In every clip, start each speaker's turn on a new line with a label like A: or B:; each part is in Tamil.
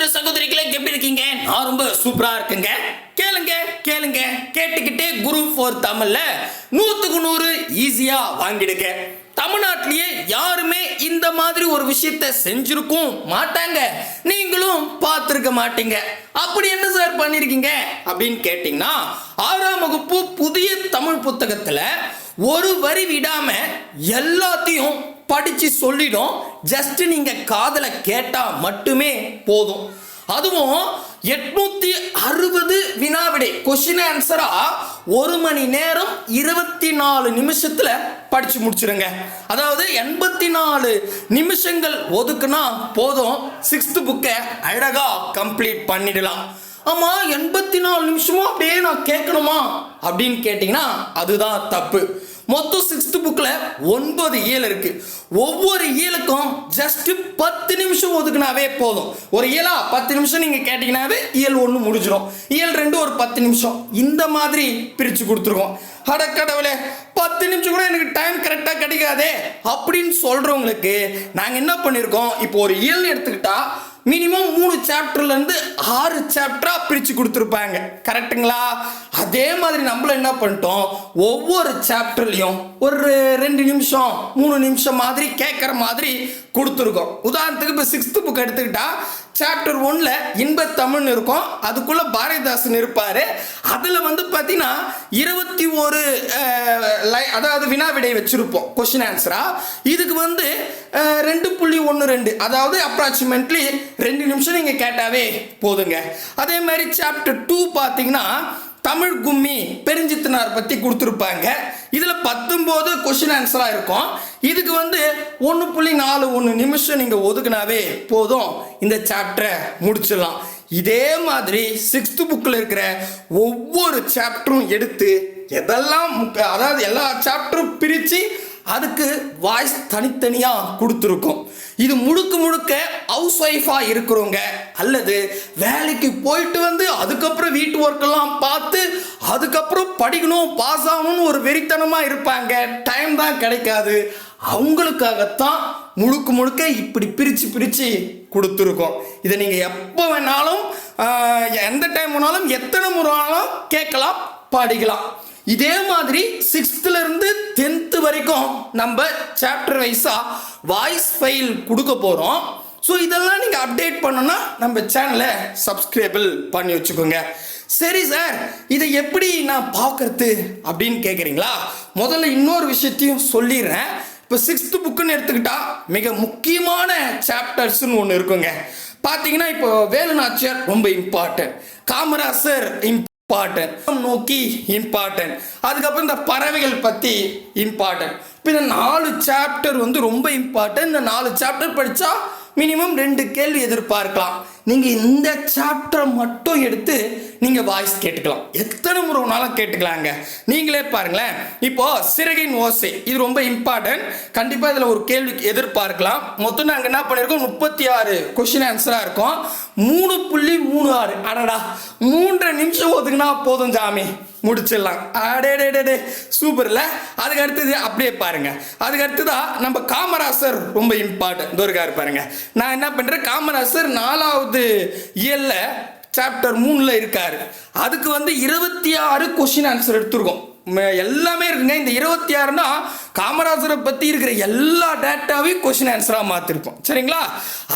A: சகோதர சகோதரிகளே எப்படி இருக்கீங்க? நான் ரொம்ப சூப்பரா இருக்குங்க. கேளுங்க கேளுங்க. கேட்டுக்கிட்டே குரு ஃபோர் தமிழ்ல நூத்துக்கு நூறு ஈஸியா வாங்கிடுங்க. தமிழ்நாட்டிலேயே யாருமே இந்த மாதிரி ஒரு விஷயத்த செஞ்சிருக்கும் மாட்டாங்க. நீங்களும் பார்த்துருக்க மாட்டீங்க. அப்படி என்ன சார் பண்ணிருக்கீங்க? அப்படின்னு கேட்டிங்கன்னா ஆறாம் வகுப்பு புதிய தமிழ் புத்தகத்துல ஒரு வரி விடாம எல்லாத்தையும் படித்து சொல்லிடும். ஜஸ்ட் நீங்கள் காதலை கேட்டால் மட்டுமே போதும். அதுவும் எட்நூத்தி அறுபது வினாவிடை. கொஸ்டின் ஆன்சரா ஒரு மணி நேரம் இருபத்தி நாலு நிமிஷத்துல படிச்சு முடிச்சிடுங்க அதாவது எண்பத்தி நாலு நிமிஷங்கள் ஒதுக்குனா போதும். சிக்ஸ்த் புக்கை அழகா கம்ப்ளீட் பண்ணிடலாம். ஆமா எண்பத்தி நாலு நிமிஷமும் அப்படியே நான் கேட்கணுமா? அப்படின்னு கேட்டிங்கன்னா அதுதான் தப்பு. மொத்தம் சிக்ஸ்த் புக்கில் ஒன்பது இயல் இருக்கு. ஒவ்வொரு இயலுக்கும் ஜஸ்ட் பத்து நிமிஷம் ஒதுக்குனாவே போதும். ஒரு இயலா பத்து நிமிஷம் நீங்கள் கேட்டிங்கனாவே இயல் ஒன்று முடிஞ்சிடும் இயல் ரெண்டு ஒரு பத்து நிமிஷம். இந்த மாதிரி பிரித்து கொடுத்துருக்கோம். அடக்கடவுளே பத்து நிமிஷம் கூட எனக்கு டைம் கரெக்டாக கிடைக்காதே. அப்படின்னு சொல்கிறவங்களுக்கு நாங்கள் என்ன பண்ணியிருக்கோம் இப்போ ஒரு இயல் எடுத்துக்கிட்டால் மினிமம் மூணு சாப்டர்லேருந்து ஆறு சாப்டராக பிரித்து கொடுத்துருப்பாங்க. கரெக்ட்டுங்களா அதே மாதிரி நம்மள என்ன பண்ணிட்டோம்? ஒவ்வொரு சாப்டர்லையும் ஒரு ரெண்டு நிமிஷம் மூணு நிமிஷம் மாதிரி கேட்குற மாதிரி கொடுத்துருக்கோம். உதாரணத்துக்கு இப்போ சிக்ஸ்த்து புக் எடுத்துக்கிட்டால் சாப்டர் ஒன்ல இன்பத்தமிழ்னு இருக்கும். அதுக்குள்ள பாரதிதாசன் இருப்பாரு. அதுல வந்து பார்த்தீங்கன்னா இருபத்தி ஒரு அதாவது வினா விடை வச்சிருப்போம். கொஸ்டின் ஆன்சரா இதுக்கு வந்து ரெண்டு புள்ளி ஒன்று ரெண்டு. அதாவது அப்ராக்சிமேட்லி ரெண்டு நிமிஷம் நீங்க கேட்டாவே போதுங்க. அதே மாதிரி சாப்டர் டூ பார்த்தீங்கன்னா தமிழ் கும்மி பெருஞ்சித்தனார் பற்றி கொடுத்துருப்பாங்க. இதில் பத்தொம்போது கொஸ்டின் ஆன்சராக இருக்கும். இதுக்கு வந்து ஒன்று புள்ளி நாலு ஒன்று நிமிஷம் நீங்கள் ஒதுக்குனாவே போதும். இந்த சாப்டரை முடிச்சிடலாம். இதே மாதிரி சிக்ஸ்த் புக்கில் இருக்கிற ஒவ்வொரு சாப்டரும் எடுத்து எதெல்லாம் அதாவது எல்லா சாப்டரும் பிரித்து அதுக்கு வாய்ஸ் தனித்தனியாக கொடுத்துருக்கோம். இது முழுக்க முழுக்க ஹவுஸ் ஒய்ஃபாக இருக்கிறவங்க அல்லது வேலைக்கு போயிட்டு வந்து அதுக்கப்புறம் வீட்டு ஒர்க்கெல்லாம் பார்த்து அதுக்கப்புறம் படிக்கணும் பாஸ் ஆகணும்னு ஒரு வெறித்தனமாக இருப்பாங்க. டைம் தான் கிடைக்காது. அவங்களுக்காகத்தான் முழுக்க முழுக்க இப்படி பிரித்து பிரித்து கொடுத்துருக்கோம். இதை நீங்கள் எப்போ வேணாலும் எந்த டைம் வேணாலும் எத்தனை முறை வேணாலும் கேட்கலாம் படிக்கலாம். இதே மாதிரி சிக்ஸ்த்ல இருந்து டென்த்து வரைக்கும் நம்ம சாப்டர் வைஸா வாய்ஸ் ஃபைல் கொடுக்க போறோம். ஸோ இதெல்லாம் நீங்கள் அப்டேட் பண்ணணும்னா நம்ம சேனலை சப்ஸ்கிரைபிள் பண்ணி வச்சுக்கோங்க. சரி சார் இதை எப்படி நான் பார்க்கறது அப்படின்னு கேட்குறீங்களா முதல்ல இன்னொரு விஷயத்தையும் சொல்லிடுறேன். இப்போ சிக்ஸ்த்து புக்குன்னு எடுத்துக்கிட்டா மிக முக்கியமான சாப்டர்ஸ்னு ஒன்று இருக்குங்க. பார்த்தீங்கன்னா இப்போ வேலுநாச்சியார் ரொம்ப இம்பார்ட்டன்ட் காமராசர் இம்பார்ட்டன்ட் நோக்கி இம்பார்ட்டன்ட் அதுக்கப்புறம் இந்த பறவைகள் பற்றி இம்பார்ட்டன்ட் இப்போ இந்த நாலு சாப்டர் வந்து ரொம்ப இம்பார்ட்டன்ட் இந்த நாலு சாப்டர் படித்தா மினிமம் ரெண்டு கேள்வி எதிர்பார்க்கலாம். நீங்கள் இந்த சாப்டரை மட்டும் எடுத்து நீங்கள் வாய்ஸ் கேட்டுக்கலாம். எத்தனை முறை வேணாலும் கேட்டுக்கலாங்க. நீங்களே பாருங்களேன். இப்போது சிறகின் ஓசை. இது ரொம்ப இம்பார்ட்டன்ட் கண்டிப்பாக இதில் ஒரு கேள்வி எதிர்பார்க்கலாம். மொத்தம் நாங்கள் என்ன பண்ணியிருக்கோம் முப்பத்தி ஆறு கொஷின் ஆன்சராக இருக்கும். மூணு புள்ளி மூணு ஆறு. அடடா. மூன்றரை நிமிஷம் ஒதுக்குனா போதும் ஜாமி முடிச்சிடலாம். அடே சூப்பர்ல அதுக்கு அடுத்தது அப்படியே பாருங்க. அதுக்கு அடுத்ததாக நம்ம காமராசர் ரொம்ப இம்பார்ட்டன்ட் துர்கார் பாருங்கள் நான் என்ன பண்றேன்? காமராசர் நாலாவது இயல்ல சாப்டர் மூணுல இருக்காரு. அதுக்கு வந்து இருபத்தி ஆறு கொஸ்டின் ஆன்சர் எடுத்திருக்கோம். எல்லாமே இருக்குங்க. இந்த இருபத்தி ஆறுனா காமராஜரை பற்றி இருக்கிற எல்லா டேட்டாவையும் கொஷின் ஆன்சராக மாற்றிருப்போம் சரிங்களா?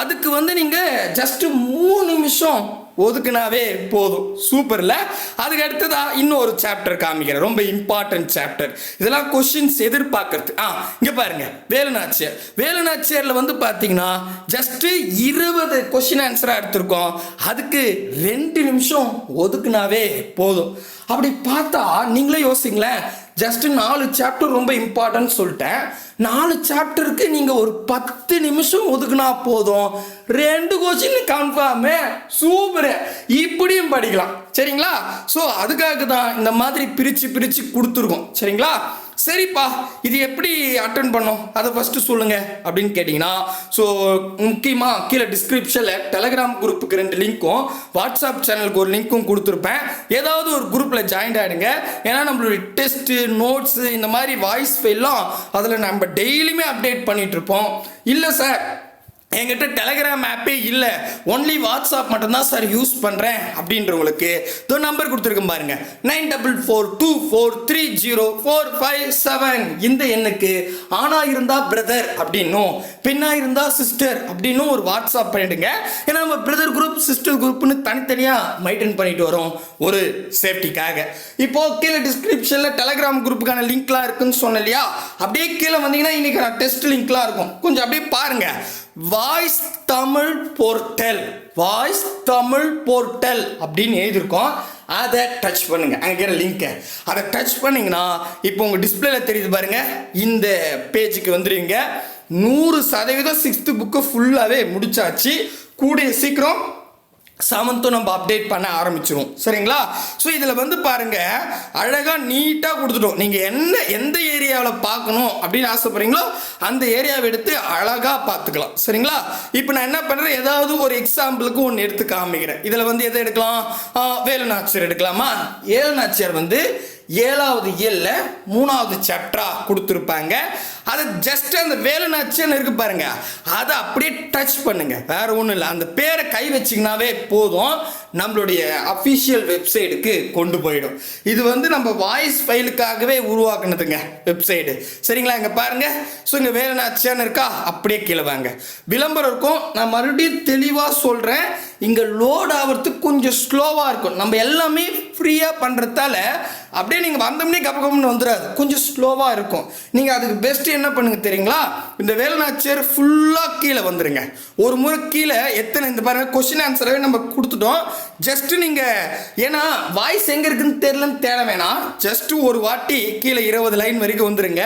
A: அதுக்கு வந்து நீங்கள் ஜஸ்ட் மூணு நிமிஷம் ஒதுக்குனாவே போதும். சூப்பரில் அதுக்கு அடுத்ததா இன்னொரு சாப்டர் காமிக்கிறேன். ரொம்ப இம்பார்ட்டன்ட் சாப்டர் இதெல்லாம் கொஷின்ஸ் எதிர்பார்க்கறது. ஆ இங்கே பாருங்க. வேலுநாச்சியர். வேலுநாச்சியரில் வந்து பார்த்தீங்கன்னா ஜஸ்ட்டு இருபது கொஷின் ஆன்சராக எடுத்திருக்கோம். அதுக்கு ரெண்டு நிமிஷம் ஒதுக்குனாவே போதும். அப்படி பார்த்தா நீங்களே யோசிங்களேன். ஜஸ்ட் நாலு சாப்டர் ரொம்ப இம்பார்ட்டன்ட் சொல்லிட்டேன். நாலு சாப்டருக்கு நீங்க ஒரு பத்து நிமிஷம் ஒதுக்குனா போதும். ரெண்டு கொஸ்டின் கன்ஃபார்மே சூப்பர் இப்படியும் படிக்கலாம். சரிங்களா? ஸோ அதுக்காக தான் இந்த மாதிரி பிரித்து பிரித்து கொடுத்துருக்கோம். சரிங்களா? சரிப்பா இது எப்படி அட்டன் பண்ணோம்? அதை ஃபஸ்ட்டு சொல்லுங்க அப்படின்னு கேட்டிங்கன்னா ஸோ முக்கியமாக கீழே டிஸ்கிரிப்ஷனில் டெலகிராம் குரூப்புக்கு ரெண்டு லிங்க்கும் வாட்ஸ்அப் சேனலுக்கு ஒரு லிங்க்கும் கொடுத்துருப்பேன். ஏதாவது ஒரு குரூப்பில் ஜாயின் ஆகிடுங்க ஏன்னா நம்மளுடைய டெஸ்ட்டு நோட்ஸு இந்த மாதிரி வாய்ஸ் ஃபைல்லாம் அதில் நம்ம டெய்லியுமே அப்டேட் பண்ணிகிட்ருப்போம் இல்லை சார் என்கிட்ட டெலகிராம் ஆப்பே இல்லை. ஒன்லி வாட்ஸ்அப் மட்டும்தான் சார் யூஸ் பண்ணுறேன் அப்படின்றவங்களுக்கு தோ நம்பர் கொடுத்துருக்கேன் பாருங்க. Nine double four two four three zero four five seven. இந்த எண்ணுக்கு ஆணா இருந்தால் பிரதர் அப்படின்னும் பெண்ணாக இருந்தால் சிஸ்டர் அப்படின்னும் ஒரு வாட்ஸ்அப் பண்ணிடுங்க. ஏன்னா நம்ம பிரதர் குரூப் சிஸ்டர் குரூப்னு தனித்தனியாக மெயின்டைன் பண்ணிட்டு வரோம் ஒரு சேஃப்டிக்காக இப்போ கீழே டிஸ்கிரிப்ஷனில் டெலகிராம் குரூப்புக்கான லிங்க்லாம் இருக்குன்னு சொன்னேன் இல்லையா? அப்படியே கீழே வந்தீங்கன்னா இன்னைக்கு நான் டெஸ்ட் லிங்க்லாம் இருக்கும். கொஞ்சம் அப்படியே பாருங்கள் voice Tamil portal. Voice Tamil portal அப்படின்னு எழுதியிருக்கோம். அதை டச் பண்ணுங்க. அங்கே இருக்கிற லிங்கை அதை டச் பண்ணிங்கன்னா இப்போ உங்கள் டிஸ்பிளேல தெரியுது பாருங்க. இந்த பேஜுக்கு வந்துடுவீங்க நூறு சதவீதம் சிக்ஸ்த்து புக்கு ஃபுல்லாகவே முடிச்சாச்சு. கூடிய சீக்கிரம் செவன்த்தும் நம்ம அப்டேட் பண்ண ஆரம்பிச்சிரும். சரிங்களா? ஸோ இதில் வந்து பாருங்கள் அழகாக நீட்டாக கொடுத்துட்டோம். நீங்கள் என்ன எந்த ஏரியாவில் பார்க்கணும் அப்படின்னு ஆசைப்படுறீங்களோ அந்த ஏரியாவை எடுத்து அழகாக பார்த்துக்கலாம். சரிங்களா? இப்போ நான் என்ன பண்ணுறேன் ஏதாவது ஒரு எக்ஸாம்பிளுக்கு ஒன்று எடுத்து காமிக்கிறேன். இதில் வந்து எதை எடுக்கலாம்? வேலுநாச்சியர் எடுக்கலாமா? ஏழு நாச்சியார் வந்து ஏழாவது இயலில் மூணாவது சாப்டராக கொடுத்துருப்பாங்க. அதை ஜஸ்ட் அந்த வேலு இருக்கு பாருங்க. அதை அப்படியே டச் பண்ணுங்க. வேற ஒன்றும் இல்லை. அந்த பேரை கை வச்சிங்கனாவே போதும். நம்மளுடைய அஃபிஷியல் வெப்சைட்டுக்கு கொண்டு போயிடும். இது வந்து நம்ம வாய்ஸ் ஃபைலுக்காகவே உருவாக்குனதுங்க வெப்சைடு சரிங்களா? இங்கே பாருங்க. ஸோ இங்கே வேலு இருக்கா? அப்படியே கீழே வாங்க. விளம்பரம் இருக்கும் நான் மறுபடியும் தெளிவாக சொல்கிறேன் இங்கே லோட் ஆகிறதுக்கு கொஞ்சம் ஸ்லோவாக இருக்கும். நம்ம எல்லாமே ஃப்ரீயாக பண்ணுறதால அப்படியே நீங்கள் வந்தோம்னே கப்ப வந்துடாது கொஞ்சம் ஸ்லோவாக இருக்கும். நீங்கள் அதுக்கு பெஸ்ட் பெஸ்ட்டு என்ன பண்ணுங்க தெரியுங்களா? இந்த வேலுநாச்சியர் ஃபுல்லாக கீழே வந்துருங்க. ஒரு முறை கீழே எத்தனை இந்த பாருங்க கொஸ்டின் ஆன்சரவே நம்ம கொடுத்துட்டோம். ஜஸ்ட் நீங்கள் ஏன்னா வாய்ஸ் எங்கே இருக்குன்னு தெரியலன்னு தேட வேணாம். ஜஸ்ட் ஒரு வாட்டி கீழே இருபது லைன் வரைக்கும் வந்துருங்க.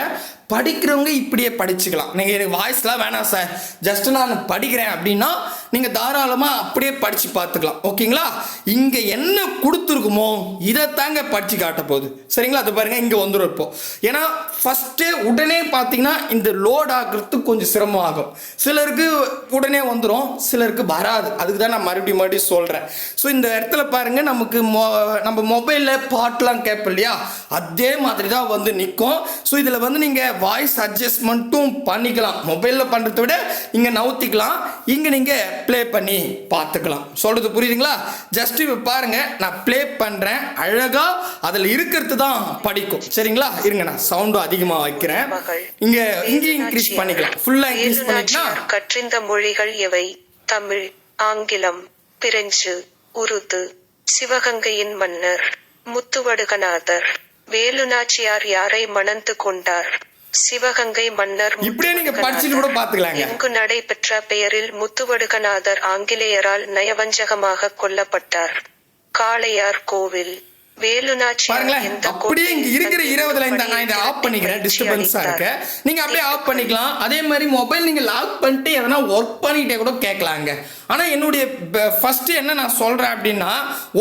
A: படிக்கிறவங்க இப்படியே படிச்சுக்கலாம். நீங்கள் எனக்கு வாய்ஸ்லாம் வேணாம் சார். ஜஸ்ட் நான் படிக்கிறேன் அப்படின்னா நீங்கள் தாராளமாக அப்படியே படித்து பார்த்துக்கலாம். ஓகேங்களா? இங்கே என்ன கொடுத்துருக்குமோ இதை தாங்க படித்து காட்ட போகுது. சரிங்களா? அது பாருங்கள் இங்கே வந்துடும் இப்போ. ஏன்னா ஃபஸ்ட்டு உடனே பார்த்தீங்கன்னா இந்த லோட் ஆகிறதுக்கு கொஞ்சம் சிரமம் ஆகும். சிலருக்கு உடனே வந்துடும் சிலருக்கு வராது. அதுக்கு தான் நான் மறுபடியும் மறுபடியும் சொல்கிறேன் ஸோ இந்த இடத்துல பாருங்கள் நமக்கு மொ நம்ம மொபைலில் பாட்டெலாம் கேட்போம் இல்லையா? அதே மாதிரி தான் வந்து நிற்கும். ஸோ இதில் வந்து நீங்கள் வாய்ஸ் அட்ஜஸ்ட்மெண்ட்டும் பண்ணிக்கலாம். மொபைலில் பண்ணுறத விட இங்கே நவுத்திக்கலாம். இங்கே நீங்கள் ப்ளே பண்ணி பார்த்துக்கலாம். சொல்கிறது புரியுதுங்களா? ஜஸ்ட் இப்போ பாருங்கள் நான் ப்ளே பண்ணுறேன் அழகாக அதில் இருக்கிறது தான் படிக்கும். சரிங்களா? இருங்க நான் சவுண்டும் அதிகமாக வைக்கிறேன். இங்கே இங்கேயும் இன்க்ரீஸ் பண்ணிக்கலாம். ஃபுல்லாக இன்க்ரீஸ் பண்ணிக்கலாம்
B: கற்றிந்த மொழிகள் எவை? தமிழ் ஆங்கிலம் பிரெஞ்சு உருது சிவகங்கையின் மன்னர் முத்துவடுகநாதர் வேலுநாச்சியார் யாரை மணந்து கொண்டார்? சிவகங்கை மன்னர்
A: இப்படியே நீங்க படிச்சுட்டு கூட பாத்துக்கலாங்க.
B: இங்கு நடைபெற்ற பெயரில் முத்துவடுகநாதர் ஆங்கிலேயரால் நயவஞ்சகமாக கொல்லப்பட்டார். காளையார் கோவில்.
A: அப்படியே இங்க
B: கோட்டையில்
A: இருக்கிற
B: தன்
A: இருபது லைன் தான் நான் இதை ஆஃப் பண்ணிக்கிறேன் டிஸ்டர்பன்ஸா இருக்கு. நீங்க அப்படியே ஆஃப் பண்ணிக்கலாம். அதே மாதிரி மொபைல் நீங்க லாக் பண்ணிட்டு எதனா ஒர்க் பண்ணிட்டே கூட கேட்கலாங்க. ஆனா என்னுடைய ஃபர்ஸ்ட் என்ன நான் சொல்றேன் அப்படின்னா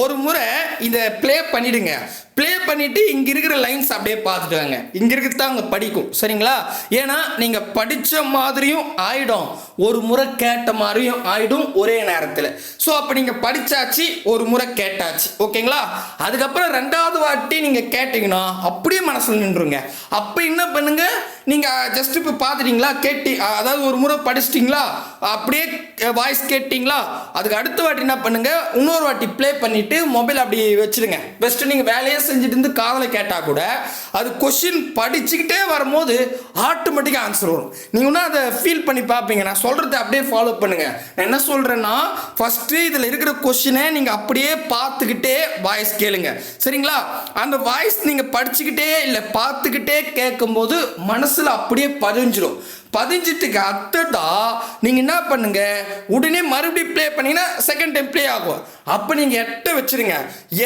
A: ஒரு முறை இதை ப்ளே பண்ணிடுங்க. ப்ளே பண்ணிவிட்டு இங்கே இருக்கிற லைன்ஸ் அப்படியே பார்த்துட்டு வாங்க இங்கே இருக்கிறது தான் அங்கே படிக்கும். சரிங்களா? ஏன்னா நீங்கள் படித்த மாதிரியும் ஆயிடும். ஒரு முறை கேட்ட மாதிரியும் ஆயிடும் ஒரே நேரத்தில். ஸோ அப்போ நீங்கள் படித்தாச்சு ஒரு முறை கேட்டாச்சு. ஓகேங்களா? அதுக்கப்புறம் ரெண்டாவது வாட்டி நீங்கள் கேட்டிங்கன்னா அப்படியே மனசில் நின்றுங்க அப்போ என்ன பண்ணுங்கள் நீங்கள் ஜஸ்ட் இப்போ பார்த்துட்டீங்களா? கேட்டி அதாவது ஒரு முறை படிச்சிட்டிங்களா? அப்படியே வாய்ஸ் கேட்டிங்களா? அதுக்கு அடுத்த வாட்டி என்ன பண்ணுங்கள் இன்னொரு வாட்டி ப்ளே பண்ணிவிட்டு மொபைல் அப்படி வச்சிடுங்க பெஸ்ட்டு நீங்கள் வேலையே செஞ்சுட்டு இருந்து காதலை கேட்டால் கூட அது கொஷின் படிச்சுக்கிட்டே வரும்போது ஆட்டோமேட்டிக்காக ஆன்சர் வரும். நீங்கள் இன்னும் அதை ஃபீல் பண்ணி பார்ப்பீங்க. நான் சொல்கிறத அப்படியே ஃபாலோ பண்ணுங்கள் நான் என்ன சொல்கிறேன்னா ஃபஸ்ட்டு இதில் இருக்கிற கொஷினை நீங்கள் அப்படியே பார்த்துக்கிட்டே வாய்ஸ் கேளுங்க. சரிங்களா? அந்த வாய்ஸ் நீங்கள் படிச்சுக்கிட்டே இல்லை பார்த்துக்கிட்டே கேட்கும்போது மனசில் அப்படியே பதிஞ்சிடும் பதிஞ்சிட்டுக்கு அத்தடா நீங்கள் என்ன பண்ணுங்க? உடனே மறுபடியும் ப்ளே பண்ணீங்கன்னா செகண்ட் டைம் ப்ளே ஆகும். அப்போ நீங்கள் எட்டை வச்சிருங்க.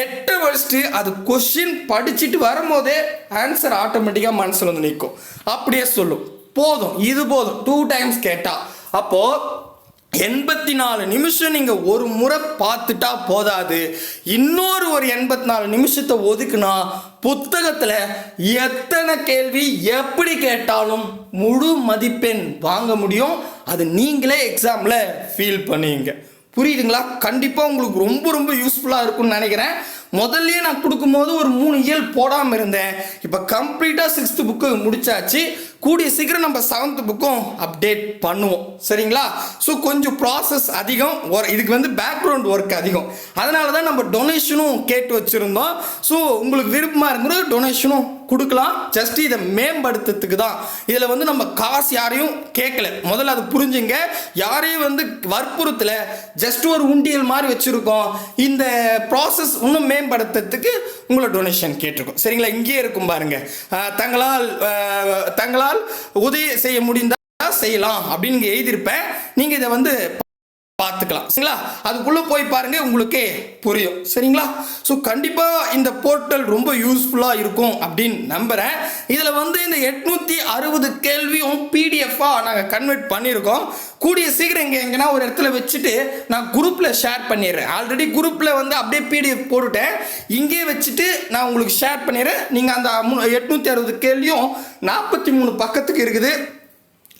A: எட்ட வச்சுட்டு அது கொஷின் படிச்சுட்டு வரும்போதே ஆன்சர் ஆட்டோமேட்டிக்காக மனசில் வந்து நிற்கும் அப்படியே சொல்லும். போதும். இது போதும். டூ டைம்ஸ் கேட்டால் அப்போது எண்பத்தி நாலு நிமிஷம் நீங்கள் ஒரு முறை பார்த்துட்டா போதாது. இன்னொரு ஒரு எண்பத்தி நாலு நிமிஷத்தை ஒதுக்குனா புத்தகத்தில் எத்தனை கேள்வி எப்படி கேட்டாலும் முழு மதிப்பெண் வாங்க முடியும். அது நீங்களே எக்ஸாமில் ஃபீல் பண்ணுவீங்க புரியுதுங்களா? கண்டிப்பாக உங்களுக்கு ரொம்ப ரொம்ப யூஸ்ஃபுல்லாக இருக்கும்னு நினைக்கிறேன். முதல்லயே நான் கொடுக்கும்போது ஒரு மூணு இயல் போடாமல் இருந்தேன். இப்போ கம்ப்ளீட்டாக சிக்ஸ்த்து புக்கு முடிச்சாச்சு. கூடிய சீக்கிரம் நம்ம செவன்த் புக்கும் அப்டேட் பண்ணுவோம். சரிங்களா? ஸோ கொஞ்சம் ப்ராசஸ் அதிகம். ஒரு- இதுக்கு வந்து பேக்ரவுண்ட் ஒர்க் அதிகம். அதனால தான் நம்ம டொனேஷனும் கேட்டு வச்சுருந்தோம். ஸோ உங்களுக்கு விருப்பமாக இருக்கிற டொனேஷனும் கொடுக்கலாம். ஜஸ்ட் இதை மேம்படுத்துறதுக்கு தான். இதில் வந்து நம்ம காசு யாரையும் கேட்கல. முதல்ல அது புரிஞ்சுங்க. யாரையும் வந்து வற்புறுத்தலை. ஜஸ்ட் ஒரு உண்டியல் மாதிரி வச்சுருக்கோம். இந்த ப்ராசஸ் இன்னும் மேம்படுத்துறதுக்கு உங்களை டொனேஷன் கேட்டிருக்கோம். சரிங்களா? இங்கேயே இருக்கும் பாருங்க. தங்களால் தங்களால் உதவி செய்ய முடிந்தால் செய்யலாம் அப்படின்னு எழுதியிருப்பேன். நீங்கள் இதை வந்து பார்த்துக்கலாம். சரிங்களா? அதுக்குள்ளே போய் பாருங்க உங்களுக்கே புரியும். சரிங்களா? ஸோ கண்டிப்பாக இந்த போர்ட்டல் ரொம்ப யூஸ்ஃபுல்லாக இருக்கும் அப்படின்னு நம்புகிறேன் இதில் வந்து இந்த எட்நூற்றி அறுபது கேள்வியும் பிடிஎஃபாக நாங்கள் கன்வெர்ட் பண்ணியிருக்கோம். கூடிய சீக்கிரம் இங்கே எங்கன்னா ஒரு இடத்துல வச்சுட்டு நான் குரூப்பில் ஷேர் பண்ணிடுறேன். ஆல்ரெடி குரூப்பில் வந்து அப்படியே பிடிஎஃப் போட்டுட்டேன். இங்கே வச்சுட்டு நான் உங்களுக்கு ஷேர் பண்ணிடுறேன். நீங்கள் அந்த எட்நூற்றி அறுபது கேள்வியும் நாற்பத்தி மூணு பக்கத்துக்கு இருக்குது.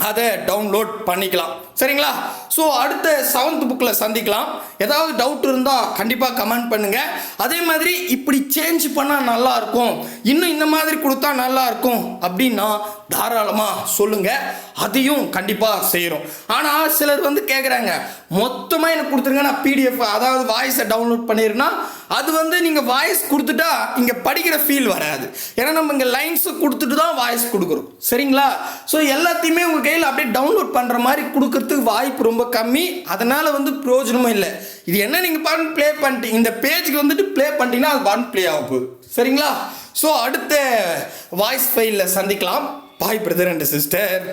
A: அதை டவுன்லோட் பண்ணிக்கலாம். சரிங்களா? ஸோ அடுத்த செவன்த் புக்கில் சந்திக்கலாம். ஏதாவது டவுட் இருந்தால் கண்டிப்பாக கமெண்ட் பண்ணுங்கள் அதே மாதிரி இப்படி சேஞ்ச் பண்ணால் நல்லாயிருக்கும் இன்னும் இந்த மாதிரி கொடுத்தா நல்லாயிருக்கும் அப்படின்னா தாராளமாக சொல்லுங்கள் அதையும் கண்டிப்பாக செய்கிறோம் ஆனால் சிலர் வந்து கேட்குறாங்க மொத்தமாக எனக்கு கொடுத்துருங்க நான் பிடிஎஃப் அதாவது வாய்ஸை டவுன்லோட் பண்ணிடுறேன்னா அது வந்து நீங்கள் வாய்ஸ் கொடுத்துட்டா இங்கே படிக்கிற ஃபீல் வராது. ஏன்னா நம்ம இங்கே லைன்ஸை கொடுத்துட்டு தான் வாய்ஸ் கொடுக்குறோம். சரிங்களா? ஸோ எல்லாத்தையுமே உங்களுக்கு கையில் அப்படியே டவுன்லோட் பண்ணுற மாதிரி கொடுக்கறதுக்கு வாய்ப்பு ரொம்ப கம்மி. அதனால் வந்து பிரயோஜனமும் இல்லை. இது என்ன நீங்கள் பாருங்க ப்ளே பண்ணிட்டீங்க இந்த பேஜுக்கு வந்துட்டு ப்ளே பண்ணிட்டீங்கன்னா அது பாட்டு ப்ளே ஆகும் சரிங்களா? ஸோ அடுத்த வாய்ஸ் ஃபைலில் சந்திக்கலாம். பாய் பிரதர் அண்ட் சிஸ்டர்